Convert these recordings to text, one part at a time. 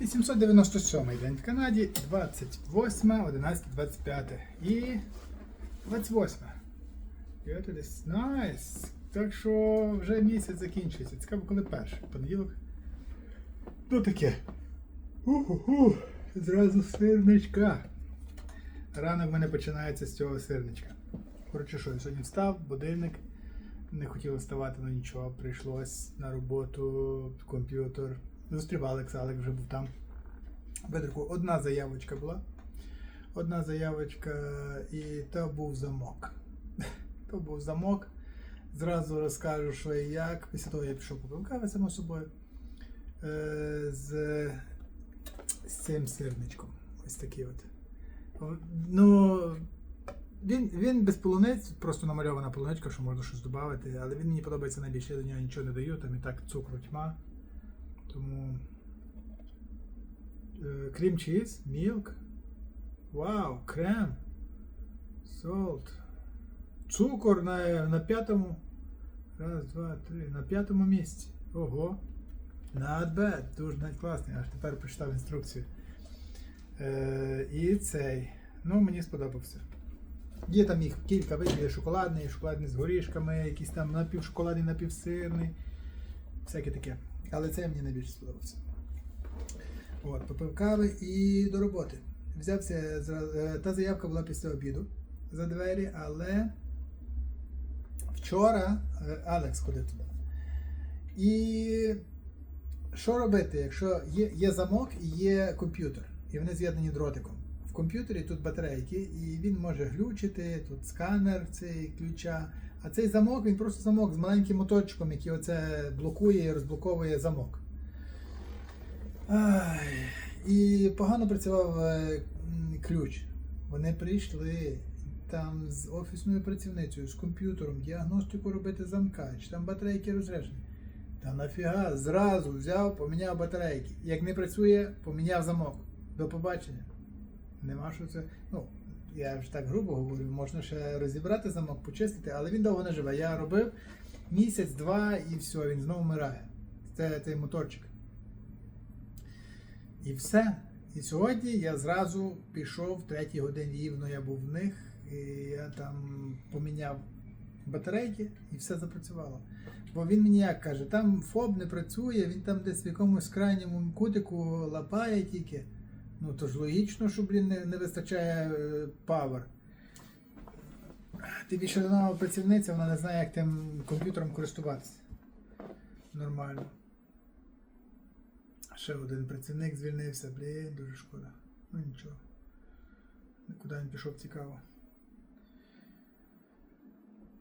897 день в Канаді, 28, 11, 25 і 28. І от десь найс. Так що вже місяць закінчується. Цікаво, коли перший. Понеділок. Ну таке. Уху, зразу сирничка. Ранок в мене починається з цього сирничка. Коротше, що, я сьогодні встав, будильник. Не хотів вставати, але нічого. Прийшлось на роботу, комп'ютер. Зустрів Алекс, Алекс вже був там. Бедрику, одна заявочка була. Одна заявочка, і то був замок. То був замок. Зразу розкажу, що і як. Після того я пішов попив кави, само собою. Е, з, з цим сирничком. Ось такий от. Ну, він, він без полуниць, просто намальована полуничка, що можна щось додати, але він мені подобається найбільше, я до нього нічого не даю, там і так цукру тьма. Тому. Е, Крім чіз, мілк. Вау, крем. Солт. Цукор на, на п'ятому. Раз, два, три. На п'ятому місці. Ого. Not bad. Дуже навіть класний. Аж тепер прочитав інструкцію. Е, і цей. Ну, мені сподобався. Є там їх кілька видів, шоколадний, шоколадний з горішками, якийсь там напівшоколадний, напівсирний. Всяке таке. Але це мені найбільше сподобався. От, попив кави і до роботи. Взявся е, та заявка була після обіду за двері, але вчора е, Алекс ходив туди. І що робити, якщо є, є замок і є комп'ютер, і вони з'єднані дротиком. В комп'ютері тут батарейки, і він може глючити, тут сканер цей ключа. А цей замок він просто замок з маленьким моточком, який оце блокує і розблоковує замок. Ай, і погано працював е, ключ. Вони прийшли там з офісною працівницею, з комп'ютером, діагностику робити замка, чи там батарейки розряджені. Та нафіга, зразу взяв, поміняв батарейки. Як не працює, поміняв замок. До побачення. Нема що це. Ну, я вже так грубо говорю, можна ще розібрати замок, почистити, але він довго не живе. Я робив місяць-два і все, він знову вмирає. Це цей моторчик. І все. І сьогодні я зразу пішов в третій годині рівно я був в них, і я там поміняв батарейки і все запрацювало. Бо він мені як каже, там ФОБ не працює, він там десь в якомусь крайньому кутику лапає тільки. Ну то ж логічно, що блін, не, не вистачає е, павер. Ти більше нова працівниця, вона не знає, як тим комп'ютером користуватися. Нормально. Ще один працівник звільнився, блін, дуже шкода. Ну нічого. Куди він пішов, цікаво.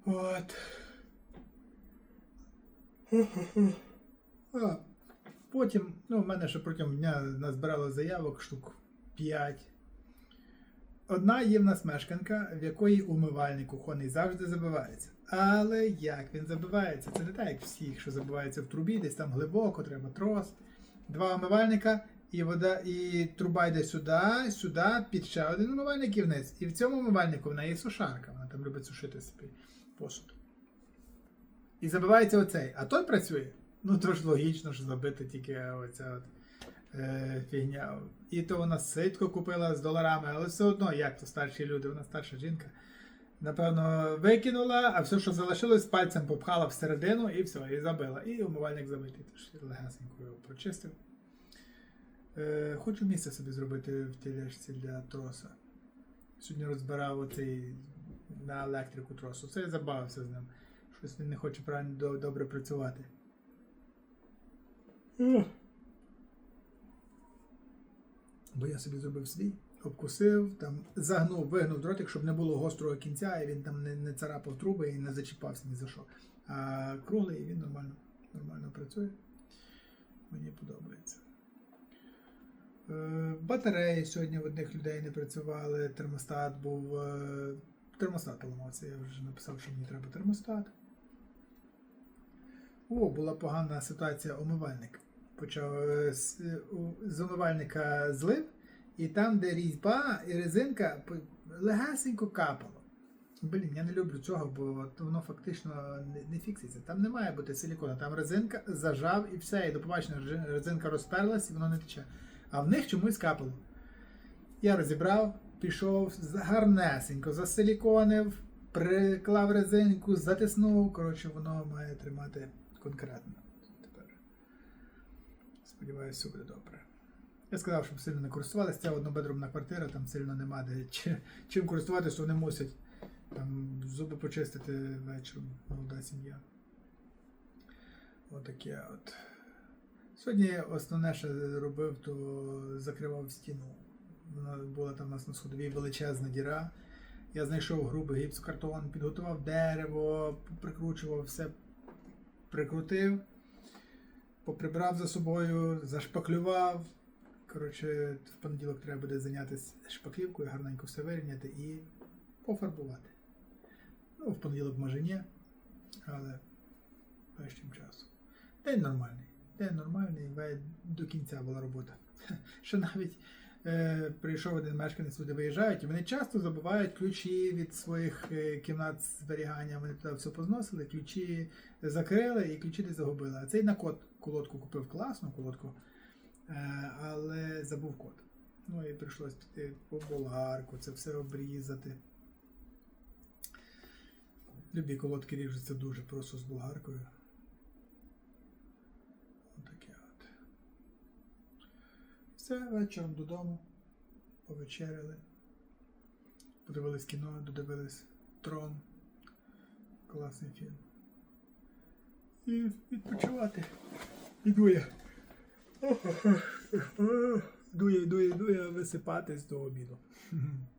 От. А, потім, ну, в мене ще протягом дня назбирало заявок штук 5. Одна є в нас мешканка, в якої умивальник кухонний завжди забивається. Але як він забивається? Це не так, як всіх, що забивається в трубі, десь там глибоко, треба трос. Два умивальника, і вода, і труба йде сюди, сюди, під ще один умивальник і вниз. І в цьому умивальнику в неї сушарка, вона там любить сушити собі посуд. І забивається оцей. А той працює. Ну, то ж логічно, що забити тільки оця от, е, фігня. І то вона ситко купила з доларами, але все одно, як то старші люди, вона старша жінка. Напевно, викинула, а все, що залишилось, пальцем попхала всередину і все, і забила. І умивальник забитий. Тож легасенько його прочистив. Е, хочу місце собі зробити в тележці для троса. Сьогодні розбирав оцей на електрику тросу. Це я забавився з ним. Щось він не хоче правильно добре працювати. Ех. Бо я собі зробив свій, обкусив, там загнув, вигнув дротик, щоб не було гострого кінця, і він там не, не царапав труби і не зачіпався ні за що. А круглий він нормально, нормально працює. Мені подобається. Е, Батареї сьогодні в одних людей не працювали, термостат був. е, Термостат поламався, я вже написав, що мені треба термостат. О, була погана ситуація умивальник. Почав е, е, у- з умивальника злив, і там, де різьба і резинка, легасенько капало. Блін, я не люблю цього, бо воно фактично не, фікситься. Там не має бути силікона, там резинка зажав і все, і до побачення резинка розперлась і воно не тече. а в них чомусь капало. Я розібрав, пішов гарнесенько, засиліконив, приклав резинку, затиснув. Коротше, воно має тримати конкретно. Сподіваюся, все буде добре. Я сказав, щоб сильно не користувалися. Це однобедромна квартира, там сильно нема де чи- чим користуватися, вони мусять там зуби почистити вечором, молода сім'я. Отаке от. Сьогодні основне, що робив, то закривав стіну. Вона була там у нас на сходовій величезна діра. Я знайшов грубий гіпсокартон, підготував дерево, прикручував все, прикрутив, поприбрав за собою, зашпаклював. Коротше, в понеділок треба буде зайнятися шпаклівкою, гарненько все вирівняти і пофарбувати. Ну, в понеділок може ні, але першим часом. День нормальний. День нормальний, до кінця була робота. Що навіть е, прийшов один мешканець, люди виїжджають, і вони часто забувають ключі від своїх е, кімнат зберігання. Вони туди все позносили, ключі закрили і ключі десь загубили. А цей на код колодку купив класну колодку, е, але забув код. Ну і прийшлось піти по болгарку, це все обрізати. Любі колодки ріжуться дуже просто з болгаркою. Отаке от. Все, вечором додому. Повечеряли. Подивились кіно, додивились Трон. Класний фільм. І відпочивати. Іду я. Іду я, іду я, іду я висипатись до обіду.